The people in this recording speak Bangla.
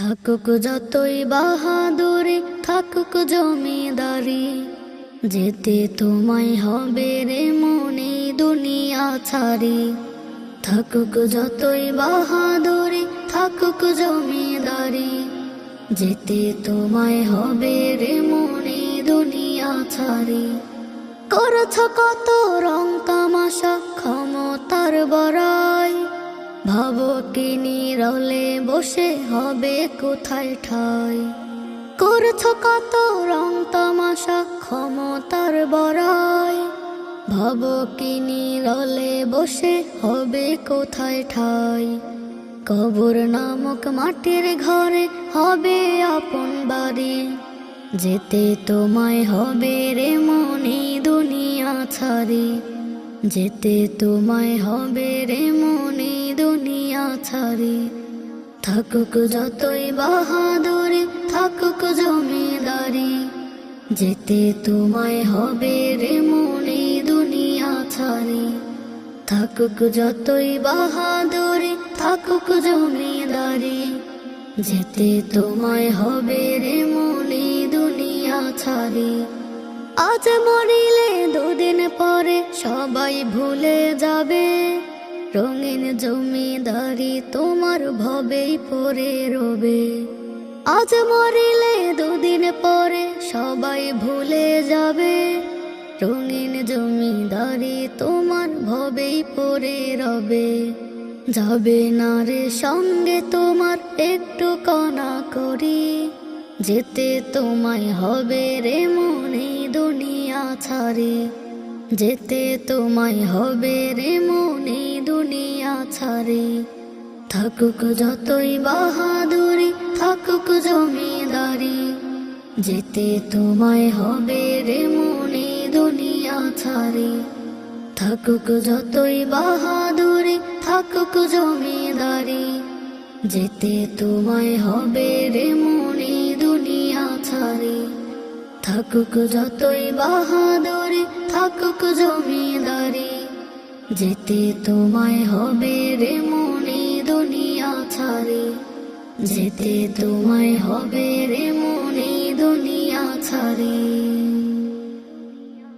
থাকুক যতই বাহাদুরি, থাকুক জমিদারি। যেতে তোমায় হবে রে মনে দুনিয়া ছাড়ি। থাকুক যতই বাহাদুরি, থাকুক জমিদারি। যেতে তোমায় হবে রে মনে দুনিয়া ছাড়ি। করছ কত রং তামাশা, ক্ষমতার বড়াই ভাবো কি নিরলে বসে হবে কোথায় ঠাই? করছ কত রং তামাশা ক্ষমতার বড়াই? ভাবো কি নিরলে বসে হবে কোথায় ঠাই? কবর নামক মাটির ঘরে হবে আপন বাড়ি। যেতে তোমায় হবে রে মনে দুনিয়া ছাড়ি। যেতে তোমায় হবে রে মনে দুনিয়া ছাড়ি। থাকুক যতই বাহাদুরি, থাকুক জমিদারি। যেতে তোমায় হবে রে মনে দুনিয়া ছাড়ি। থাকুক যতই বাহাদুরি, থাকুক জমিদারি। যেতে তোমায় হবে রে মনে দুনিয়া ছাড়ি। আজ মরিলে দুদিন পরে সবাই ভুলে যাবে। রঙিন জমিদারি তোমার ভবেই পরে রবে। আজ মরিলে দুদিন পরে সবাই ভুলে যাবে। রঙিন জমিদারি তোমার ভবেই পরে রবে। যাবে না রে সঙ্গে তোমার একটু কণা করি। যেতে তোমায় হবে রে মনে দুনিয়া ছাড়ি। যেতে তোমায় হবে রে মনে দুনিয়া ছাড়ি। থাকুক যতই বাহাদুরি, থাকুক জমিদারি। যেতে তোমায় হবে রে মনে দুনিয়া ছাড়ি। থাকুক যতই বাহাদুরি, থাকুক জমিদারি। যেতে তোমায় হবে রে মনে দুনিয়া ছাড়ি। থাকুক যতই বাহাদুরি, থাকুক জমিদারি। যেতে তোমায় হবে রে মনে দুনিয়া ছাড়ি। যেতে তোমায় হবে রে মনে দুনিয়া ছাড়ি।